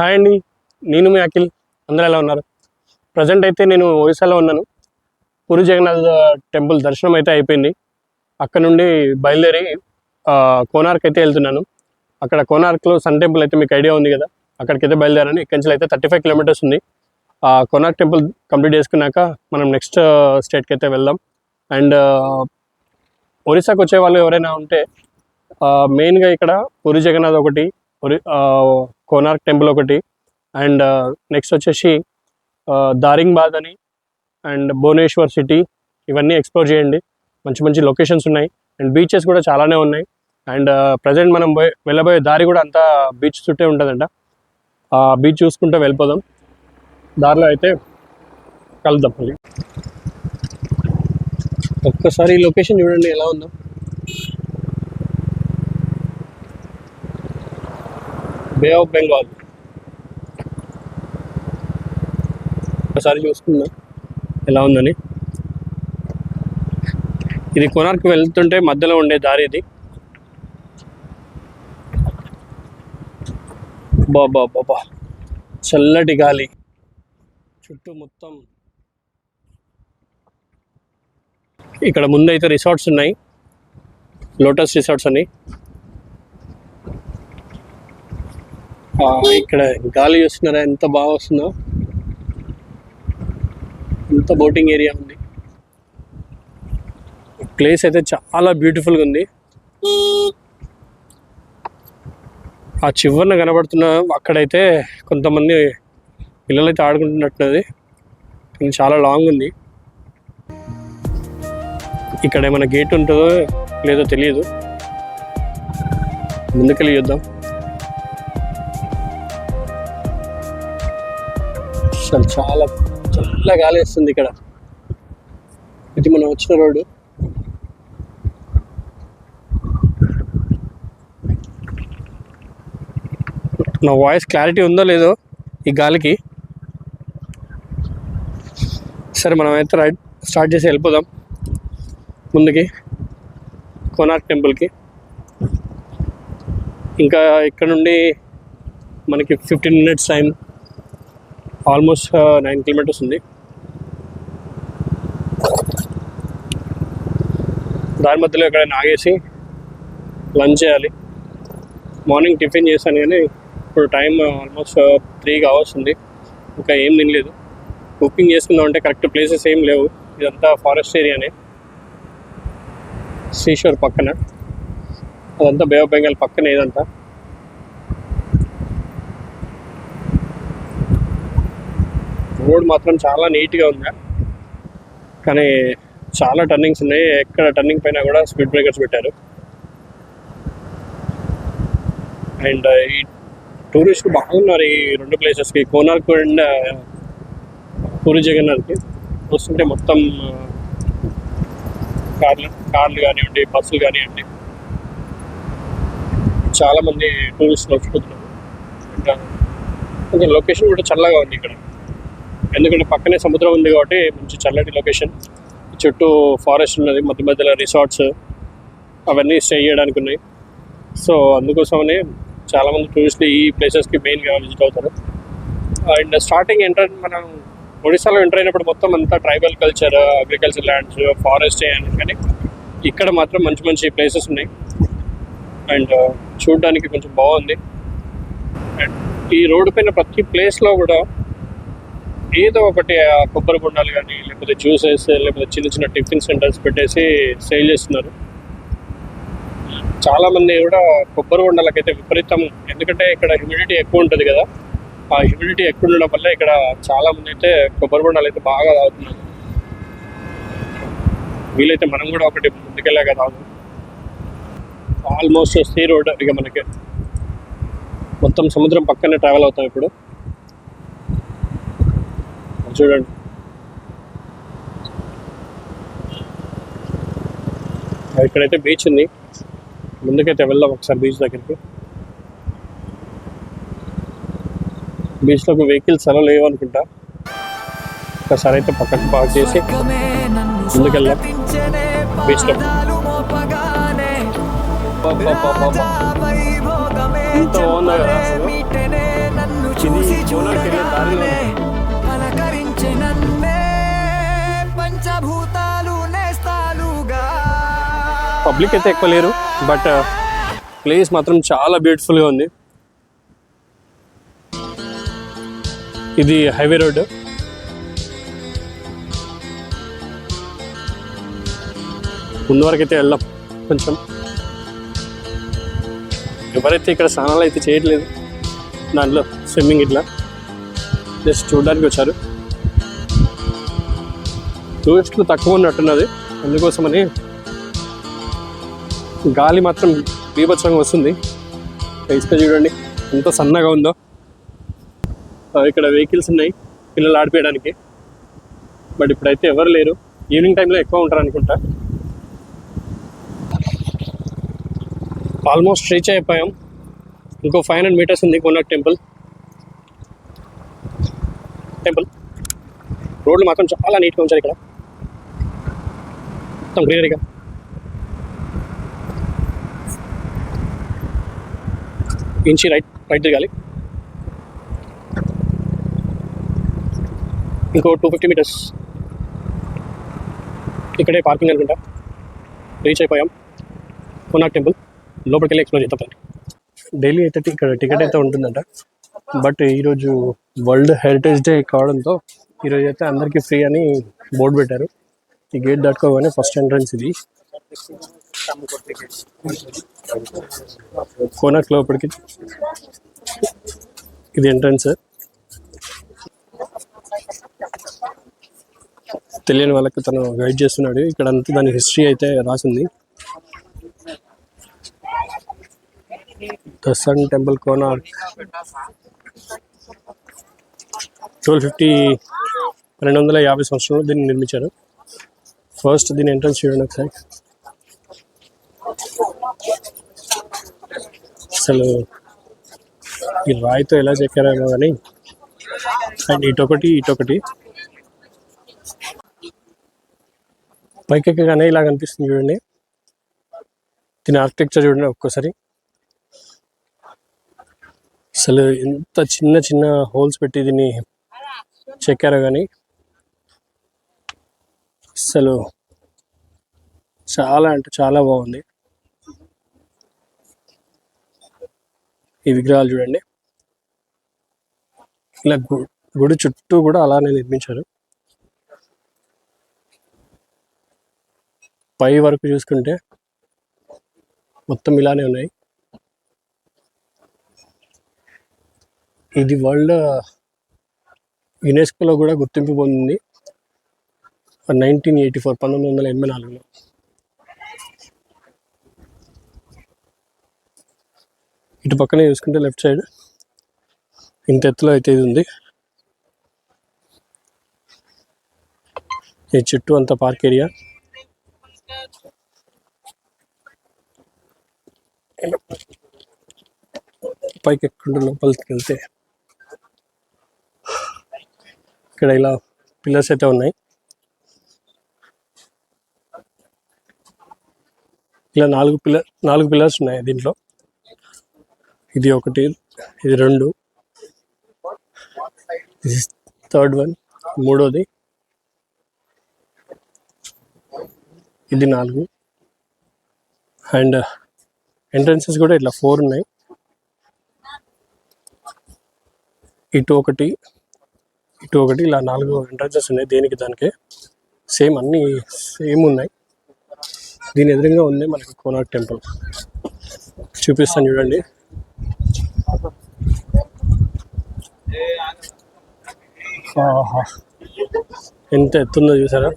Hi అండి నేను మీ అఖిల్. అందరూ ఎలా ఉన్నారు? ప్రజెంట్ అయితే నేను ఒరిస్సాలో ఉన్నాను. పూరి జగన్నాథ్ టెంపుల్ దర్శనం అయితే అయిపోయింది. అక్కడ నుండి బయలుదేరి కోనార్క్ అయితే వెళ్తున్నాను. అక్కడ కోనార్క్లో సన్ టెంపుల్ అయితే మీకు ఐడియా ఉంది కదా? అక్కడికి అయితే బయలుదేరాను. ఇక్కడి నుంచి అయితే థర్టీ ఫైవ్ కిలోమీటర్స్ ఉంది. ఆ కోనార్క్ టెంపుల్ కంప్లీట్ చేసుకున్నాక మనం నెక్స్ట్ స్టేట్కి అయితే వెళ్దాం. అండ్ ఒరిస్సాకు వచ్చే వాళ్ళు ఎవరైనా ఉంటే మెయిన్గా ఇక్కడ పూరి జగన్నాథ్ ఒకటి ఒరి కోనార్క్ టెంపుల్ ఒకటి. అండ్ uh, నెక్స్ట్ వచ్చేసి uh, దారింగ్బాద్ అని అండ్ భువనేశ్వర్ సిటీ. ఇవన్నీ ఎక్స్ప్లోర్ చేయండి. మంచి మంచి లొకేషన్స్ ఉన్నాయి. అండ్ బీచెస్ కూడా చాలానే ఉన్నాయి. అండ్ uh, ప్రజెంట్ మనం పోయి వెళ్ళబోయే దారి కూడా అంతా బీచ్ చుట్టే ఉంటుందంట. ఆ బీచ్ చూసుకుంటే వెళ్ళిపోదాం. దారిలో అయితే కలుద్దాం మళ్ళీ. ఒక్కసారి ఈ లొకేషన్ చూడండి ఎలా ఉందో. Bay of Bengal. ఒకసారి చూసుకుందాం. ఎలా ఉందని. ఇది కొనార్క్ వెళ్తుంటే మధ్యలో ఉండే దారి ఇది. బాబా బాబా చల్లటి గాలి. చుట్టూ మొత్తం. ఇక్కడ ముందు అయితే రిసార్ట్స్ ఉన్నాయి. లోటస్ రిసార్ట్స్ అని ఆ, ఇక్కడ గాలి చూస్తున్నారా ఎంత బాగా వస్తుందో ఎంత బోటింగ్ ఏరియా ఉంది. ప్లేస్ అయితే చాలా బ్యూటిఫుల్గా ఉంది. ఆ చివరన కనబడుతున్న అక్కడైతే కొంతమంది పిల్లలైతే ఆడుకుంటున్నట్టున్నది. కానీ చాలా లాంగ్ ఉంది. ఇక్కడ ఏమైనా గేట్ ఉంటుందో లేదో తెలియదు. ముందుకెళ్ళి చూద్దాం. అసలు చాలా చాలా గాలి వేస్తుంది ఇక్కడ. ఇది మనం వచ్చిన రోడ్డు. నా వాయిస్ క్లారిటీ ఉందో లేదో ఈ గాలికి. సరే మనం అయితే రైడ్ స్టార్ట్ చేసి వెళ్ళిపోదాం. ముందుకి. కోనార్క్ టెంపుల్కి. ఇంకా ఇక్కడ నుండి మనకి fifteen minutes time. Almost nine kilometres ఉంది. దాని మధ్యలో ఇక్కడ ఆగేసి లంచ్ చేయాలి. మార్నింగ్ టిఫిన్ చేశాను కానీ ఇప్పుడు టైం ఆల్మోస్ట్ త్రీ అవర్స్ ఉంది. ఇంకా ఏం తినలేదు. కుకింగ్ చేసుకుందాం అంటే కరెక్ట్ ప్లేసెస్ ఏం లేవు. ఇదంతా ఫారెస్ట్ ఏరియానే. శ్రీశోర్ పక్కన. అదంతా బే ఆఫ్ బెంగాల్ పక్కనే ఇదంతా. రోడ్ మాత్రం చాలా నీట్గా ఉంది? కానీ చాలా టర్నింగ్స్ ఉన్నాయి. ఎక్కడ టర్నింగ్ పైన కూడా స్పీడ్ బ్రేకర్స్ పెట్టారు. అండ్ ఈ టూరిస్ట్ బాగున్నారు ఈ రెండు ప్లేసెస్కి. కోనార్క్ అండ్ పూరి జగన్నాథ్కి. వస్తుంటే మొత్తం కార్లు కార్లు కానివ్వండి బస్సులు కానివ్వండి. చాలామంది టూరిస్టులు వచ్చిపోతున్నారు ఇంకా కొంచెం లొకేషన్ కూడా చల్లగా ఉంది ఇక్కడ. ఎందుకంటే పక్కనే సముద్రం ఉంది కాబట్టి మంచి చల్లటి లొకేషన్ చుట్టూ ఫారెస్ట్ ఉన్నది మధ్య మధ్యలో రిసార్ట్స్ అవన్నీ స్టే చేయడానికి ఉన్నాయి. సో అందుకోసమనే చాలామంది టూరిస్టులు ఈ ప్లేసెస్కి మెయిన్గా విజిట్ అవుతారు. అండ్ స్టార్టింగ్ ఎంటర్ మనం ఒడిశాలో ఎంటర్ అయినప్పుడు మొత్తం అంతా tribal culture agriculture lands forest అని కానీ ఇక్కడ మాత్రం మంచి మంచి ప్లేసెస్ ఉన్నాయి. అండ్ చూడడానికి కొంచెం బాగుంది. అండ్ ఈ రోడ్డు పైన ప్రతి ప్లేస్లో కూడా ఏదో ఒకటి ఆ కొబ్బరి బొండాలు కానీ లేకపోతే జ్యూసెస్ లేకపోతే చిన్న చిన్న టిఫిన్ సెంటర్స్ పెట్టేసి సేల్ చేస్తున్నారు. చాలామంది కూడా కొబ్బరి బొండాలకైతే విపరీతం ఎందుకంటే ఇక్కడ హ్యూమిడిటీ ఎక్కువ ఉంటుంది కదా. ఆ హ్యూమిడిటీ ఎక్కువ ఉండడం వల్ల ఇక్కడ చాలా మంది అయితే కొబ్బరి బొండాలు అయితే బాగా తాగుతున్నారు. వీలైతే మనం కూడా ఒకటి ముందుకెళ్ళాక తాగు ఆల్మోస్ట్ సీ రోడ్ ఇక మనకి. మొత్తం సముద్రం పక్కనే ట్రావెల్ అవుతాం ఇప్పుడు. చూడండి. ఇక్కడైతే బీచ్ ఉంది. ముందుకైతే వెళ్దాం ఒకసారి బీచ్ దగ్గరికి. బీచ్లోకి వెహికల్స్ అలా లేవు అనుకుంటా ఒకసారి అయితే పక్కకు పార్క్ చేసి ముందుకెళ్దాం. బీచ్లో ఎంత బాగుందో కదా అసలు. పబ్లిక్ అయితే ఎక్కువ లేరు బట్ ప్లేస్ మాత్రం చాలా బ్యూటిఫుల్గా ఉంది. ఇది హైవే రోడ్. ముందు వరకు అయితే వెళ్ళాం కొంచెం. ఎవరైతే ఇక్కడ స్నానాలు అయితే చేయట్లేదు దాంట్లో స్విమ్మింగ్ ఇట్లా. జస్ట్ చూడడానికి వచ్చారు. టూరిస్టులు తక్కువ ఉన్నట్టున్నది. అందుకోసమని గాలి మాత్రం బీభత్సంగా వస్తుంది. ఇసుక చూడండి ఎంత సన్నగా ఉందో. ఇక్కడ వెహికల్స్ ఉన్నాయి పిల్లలు ఆడిపోయడానికి. బట్ ఇప్పుడైతే ఎవరు లేరు. ఈవినింగ్ టైంలో ఎక్కువ ఉంటారు అనుకుంటా. ఆల్మోస్ట్ రీచ్ అయిపోయాం. ఇంకో ఫైవ్ హండ్రెడ్ మీటర్స్ ఉంది కొన్నాక్ టెంపుల్. టెంపుల్. రోడ్లు మాత్రం చాలా నీట్గా ఉంచారు ఇక్కడ. మొత్తం గ్రీనరీగా ఇంచి రైట్ రైట్ తిరగాలి ఇంకో టూ ఫిఫ్టీ మీటర్స్ ఇక్కడే పార్కింగ్ అనుకుంటా. రీచ్ అయిపోయాం. కొనాక్ టెంపుల్ లోపలికి వెళ్ళి ఎక్స్ప్లోర్ చేద్దాం డైలీ అయితే ఇక్కడ టికెట్ అయితే ఉంటుందంట. బట్ ఈరోజు వరల్డ్ హెరిటేజ్ డే కావడంతో ఈరోజు అయితే అందరికీ ఫ్రీ అని బోర్డు పెట్టారు. ఈ గేట్ దాటుకోగానే ఫస్ట్ ఎంట్రన్స్ ఇది. కోనాక్ లోపలికి? ఇది ఎంట్రన్స్ తెలియని వాళ్ళకి తను గైడ్ చేస్తున్నాడు. ఇక్కడ అంతా దాని హిస్టరీ అయితే రాసింది. The sun temple Konark twelve fifty రెండు వందల యాభై సంవత్సరంలో దీన్ని నిర్మించారు. ఫస్ట్ దీని ఎంట్రన్స్ చూడండి ఒకసారి. అసలు ఈ రాయితో ఎలా చెక్కారేమో కానీ అండ్ ఇటొకటి ఇటొకటి. పైకెక్కగానే ఇలా కనిపిస్తుంది చూడండి. దీని ఆర్కిటెక్చర్ చూడండి ఒక్కోసారి. అసలు ఎంత చిన్న చిన్న హోల్స్ పెట్టి దీన్ని చెక్కారో కానీ అసలు చాలా అంటే చాలా బాగుంది. ఈ విగ్రహాలు చూడండి. ఇలా గుడి చుట్టూ కూడా అలానే నిర్మించారు. పై వరకు చూసుకుంటే మొత్తం ఇలానే ఉన్నాయి. ఇది వరల్డ్ యునెస్కోలో కూడా గుర్తింపు పొందింది. నైన్టీన్ ఎయిటీ ఫోర్ పంతొమ్మిది వందల ఎనభై నాలుగులో. ఇటు పక్కనే చూసుకుంటే లెఫ్ట్ సైడ్ ఇంత ఎత్తులో అయితే ఇది ఉంది. ఈ చుట్టూ అంతా పార్క్ ఏరియా. పైకి ఎక్కడ లోపలికి వెళ్తే ఇక్కడ ఇలా పిల్లర్స్ అయితే ఉన్నాయి. ఇలా నాలుగు పిల్లర్ నాలుగు పిల్లర్స్ ఉన్నాయి దీంట్లో. ఇది ఒకటి ఇది రెండు థర్డ్ వన్ మూడోది ఇది నాలుగు. అండ్ ఎంట్రన్సెస్ కూడా ఇట్లా ఫోర్ ఉన్నాయి. ఇటు ఒకటి ఇటు ఒకటి ఇలా నాలుగు ఎంట్రన్సెస్ ఉన్నాయి దేనికి దానికి. సేమ్ అన్ని సేమ్ ఉన్నాయి. దీని ఎదురుగా ఉంది మనకి కోనార్క్ టెంపుల్. చూపిస్తాను చూడండి. ఎంత ఎత్తుందో చూసారా?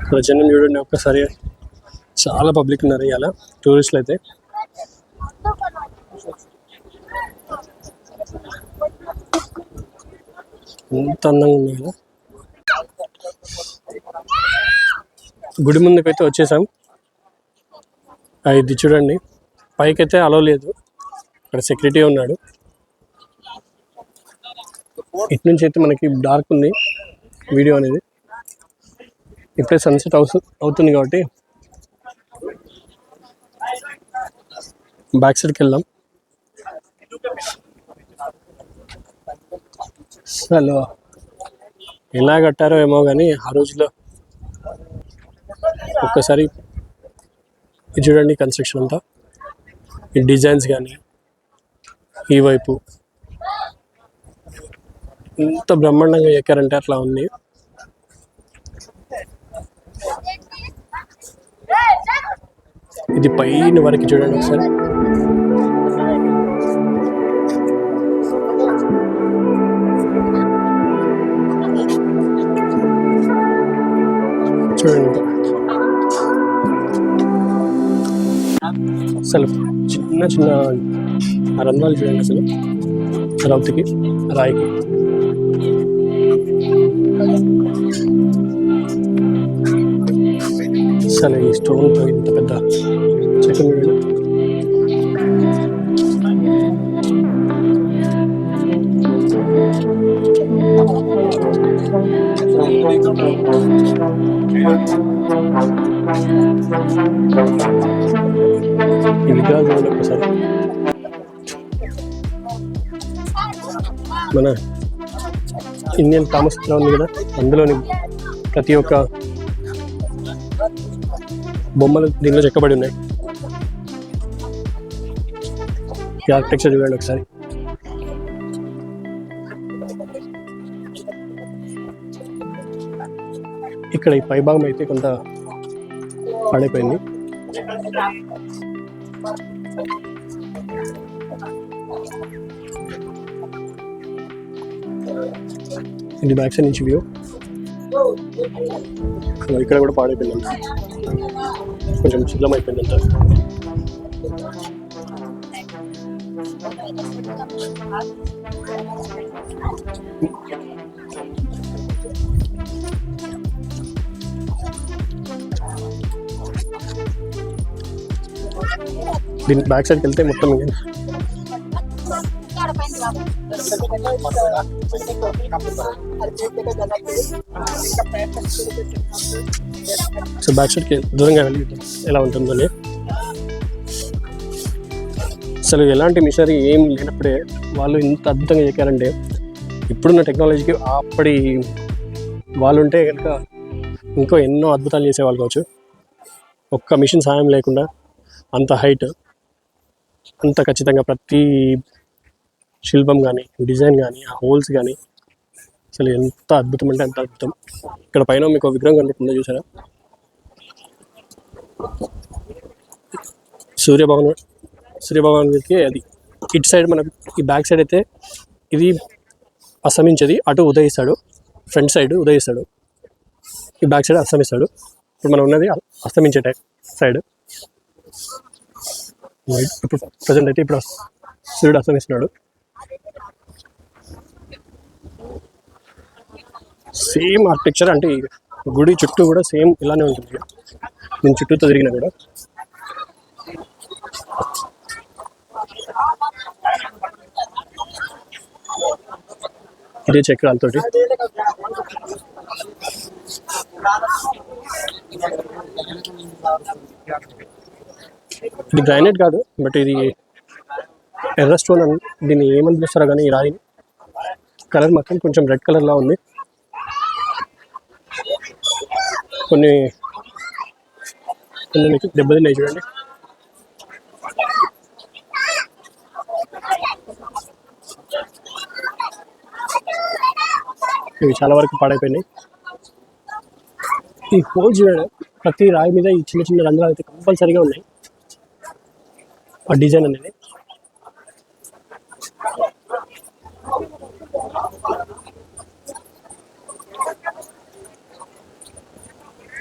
ఇక్కడ జనం చూడండి ఒక్కసారి. చాలా పబ్లిక్ ఉన్నారు ఇవాళ టూరిస్టులు అయితే. ఎంత అందంగా ఉంది కదా. గుడి ముందుకైతే వచ్చేసాం. ఇది చూడండి. పైకైతే అలో లేదు. ఇక్కడ సెక్యూరిటీ ఉన్నాడు. ఇటు నుంచి అయితే మనకి డార్క్ ఉంది వీడియో అనేది. ఇప్పుడే సన్సెట్ అవుతుంది కాబట్టి బ్యాక్ సైడ్కి వెళ్దాం. అసలు ఎలా కట్టారో ఏమో కానీ ఆ రోజులో ఒక్కసారి ఇది చూడండి కన్స్ట్రక్షన్ అంతా. ఈ డిజైన్స్ కానీ ఈ వైపు ఎంత బ్రహ్మాండంగా ఎక్కారంటే అట్లా ఉంది. ఇది పైన వరకు చూడండి ఒకసారి. చూడండి. అసలు చిన్న చిన్న రంధ్రాలు చూడండి అసలు. రౌతికి రాయికి. అసలు ఈ స్టోన్తో ఇంత పెద్ద చెక్క చూడండి ఈ విగ్రహాలు చూడండి ఒకసారి మన ఇండియన్ కామర్స్ లా ఉంది కదా అందులోని ప్రతి ఒక్క బొమ్మలు దీనిలో చెక్కబడి ఉన్నాయి. ఈ ఆర్కిటెక్చర్ చూడండి ఒకసారి. ఇక్కడ ఈ పైభాగం అయితే కొంత పడైపోయింది. ఇది బ్యాక్ సైడ్ నుంచి వ్యూ ఇక్కడ కూడా పాడైపోయింది. కొంచెం శిథిలం అయిపోయిందంట దీని బ్యాక్ సైడ్కి వెళ్తే మొత్తం సో బ్యాక్ సైడ్కి దూరంగా వెళ్ళి ఎలా ఉంటుందని అసలు ఎలాంటి మిషనరీ ఏం లేనప్పుడే వాళ్ళు ఇంత అద్భుతంగా ఎక్కారంటే ఇప్పుడున్న టెక్నాలజీకి అప్పటి వాళ్ళు ఉంటే కనుక ఇంకో ఎన్నో అద్భుతాలు చేసేవాళ్ళు కావచ్చు. ఒక్క మిషన్ సాయం లేకుండా అంత హైట్ అంత ఖచ్చితంగా ప్రతి శిల్పం కానీ డిజైన్ కానీ ఆ హోల్స్ కానీ అసలు ఎంత అద్భుతం అంటే అంత అద్భుతం. ఇక్కడ పైన మీకు విగ్రహం కనిపిస్తుందో చూసారా? సూర్యభవన్ సూర్యభగవాన్కి అది. ఇటు సైడ్ మనకు ఈ బ్యాక్ సైడ్ అయితే ఇది అస్తమించేది. అటు ఉదయిస్తాడు. Front side ఉదయిస్తాడు. ఈ బ్యాక్ సైడ్ అస్తమిస్తాడు. ఇప్పుడు మనం ఉన్నది అస్తమించే టైప్ సైడ్. ఇప్పుడు ప్రజెంట్ అయితే ఇప్పుడు సూర్యుడు అస్తమిస్తున్నాడు. సేమ్ ఆర్కిటెక్చర్ అంటే గుడి చుట్టూ కూడా సేమ్ ఇలానే ఉంటుంది. నేను చుట్టూతో తిరిగినా కూడా ఇదే చక్రాలతోటి. ఇది గ్రానైట్ కాదు బట్ ఇది ఎర్ర స్టోన్ అని దీన్ని ఏమని పిలుస్తారో కానీ ఈ రాయిని. కలర్ మాత్రం కొంచెం రెడ్ కలర్లా ఉంది. కొన్ని కొన్ని దెబ్బతిన్నాయి చూడండి. ఇవి చాలా వరకు పాడైపోయినాయి. ఈ హోల్ చూడండి ప్రతి రాయి మీద ఈ చిన్న చిన్న రంధ్రాలు అయితే కంపల్సరీగా ఉన్నాయి. ఆ డిజైన్ అనేది.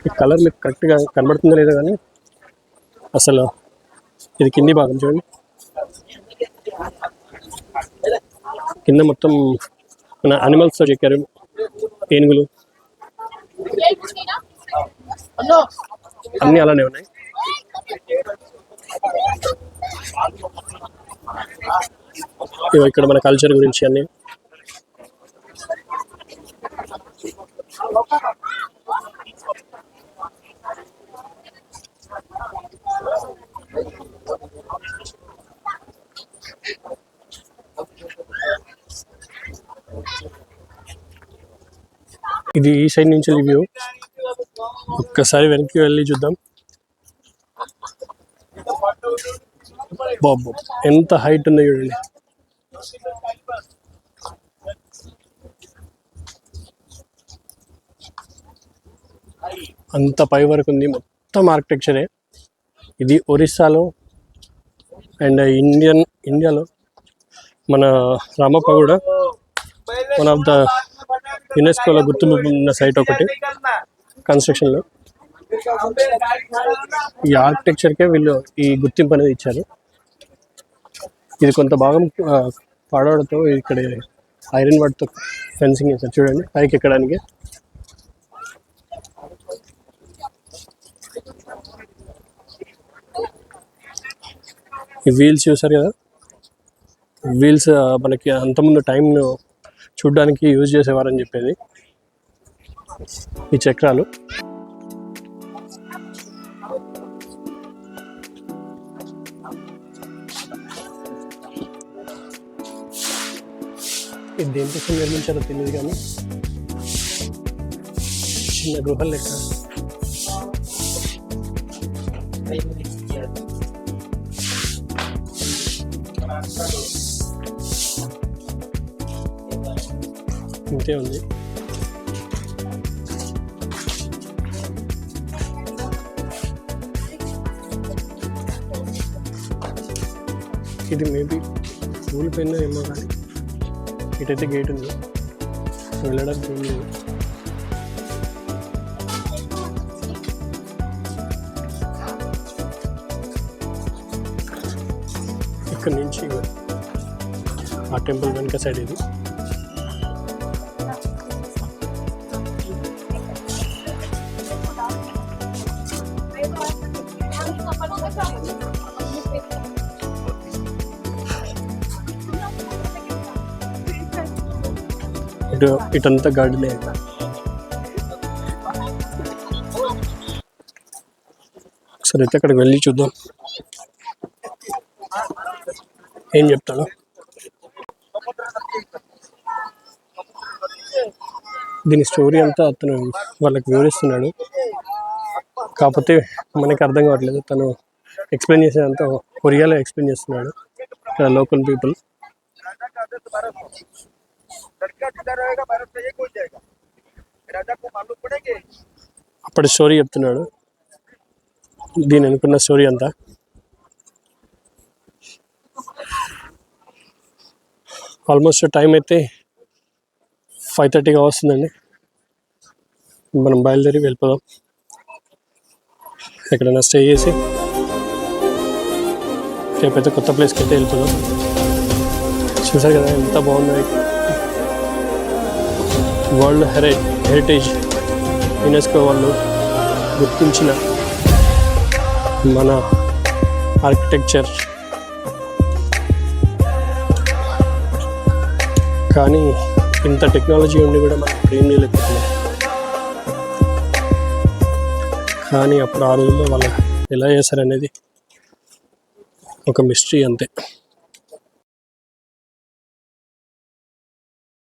ఈ కలర్ మీకు కరెక్ట్గా కనబడుతుందో లేదో కానీ అసలు ఇది కింది భాగం చూడండి. కింద మొత్తం మన అనిమల్స్తో చెక్కారు ఏనుగులు. అన్నీ అలానే ఉన్నాయి. ఇక్కడ మన కల్చర్ గురించి అన్ని. ఇది ఈ సైడ్ నుంచి వ్యూ ఒక్కసారి వెనక్కి వెళ్ళి చూద్దాం. బాబు ఎంత హైట్ ఉంది చూడండి. అంత పై వరకు ఉంది. మొత్తం ఆర్కిటెక్చరే. ఇది ఒరిస్సాలో అండ్ ఇండియన్ ఇండియాలో మన రామప్ప కూడా వన్ ఆఫ్ ద యునెస్కోలో గుర్తింపు ఉన్న సైట్ ఒకటి. కన్స్ట్రక్షన్లో ఈ ఆర్కిటెక్చర్కే వీళ్ళు ఈ గుర్తింపు అనేది ఇచ్చారు. ఇది కొంత భాగం ఆ, ఇక్కడ ఐరన్ వాటితో ఫెన్సింగ్ చేశారు. చూడండి పైకి ఎక్కడానికి. ఈ వీల్స్ చూసారు కదా? వీల్స్ మనకి అంతకుముందు టైంను చూడడానికి యూజ్ చేసేవారని చెప్పేది. ఈ చక్రాలు. ఇది దేనికోసం నిర్మించారో తెలియదు కానీ. చిన్న గృహలు లెక్క. ఇంతే ఉంది. ఇది మేబీ స్కూల్ పైన ఏమో కానీ ఇటైతే గేట్ ఉంది. వెళ్ళడానికి ఏం లేదు ఇక్కడ నుంచి ఆ టెంపుల్ వెనక సైడ్ ఇది. ఇటు ఇటంతా గార్డెనే ఒకసారి అయితే అక్కడికి వెళ్ళి చూద్దాం. ఏం చెప్తాను? దీని స్టోరీ అంతా అతను వాళ్ళకి వివరిస్తున్నాడు. కాకపోతే మనకి అర్థం కావట్లేదు. తను ఎక్స్ప్లెయిన్ చేసేదంతా కొరియాలో ఎక్స్ప్లెయిన్ చేస్తున్నాడు. ఇక్కడ లోకల్ పీపుల్. लड़का जिधर रहेगा भारत से एक हो जाएगा राजा को मालूम पड़ेंगे అప్పటి స్టోరీ చెప్తున్నాడు దీని అనుకున్న స్టోరీ అంతా ఆల్మోస్ట్ టైం అయితే ఫైవ్ థర్టీగా వస్తుందండి మనం బయలుదేరి వెళ్ళిపోదాం ఎక్కడైనా స్టే చేసి రేపైతే కొత్త ప్లేస్కి అయితే వెళ్ళిపోదాం చూసారు కదా ఎంత బాగున్నాయి వరల్డ్ హెరి హెరిటేజ్ యునెస్కో వాళ్ళు గుర్తించిన మన ఆర్కిటెక్చర్. కానీ ఇంత టెక్నాలజీ ఉండి కూడా మనం ఇప్పుడు లేకపోతున్నాం కానీ అప్పుడు ఆ రోజుల్లో వాళ్ళు ఎలా చేశారనేది ఒక మిస్టరీ అంతే.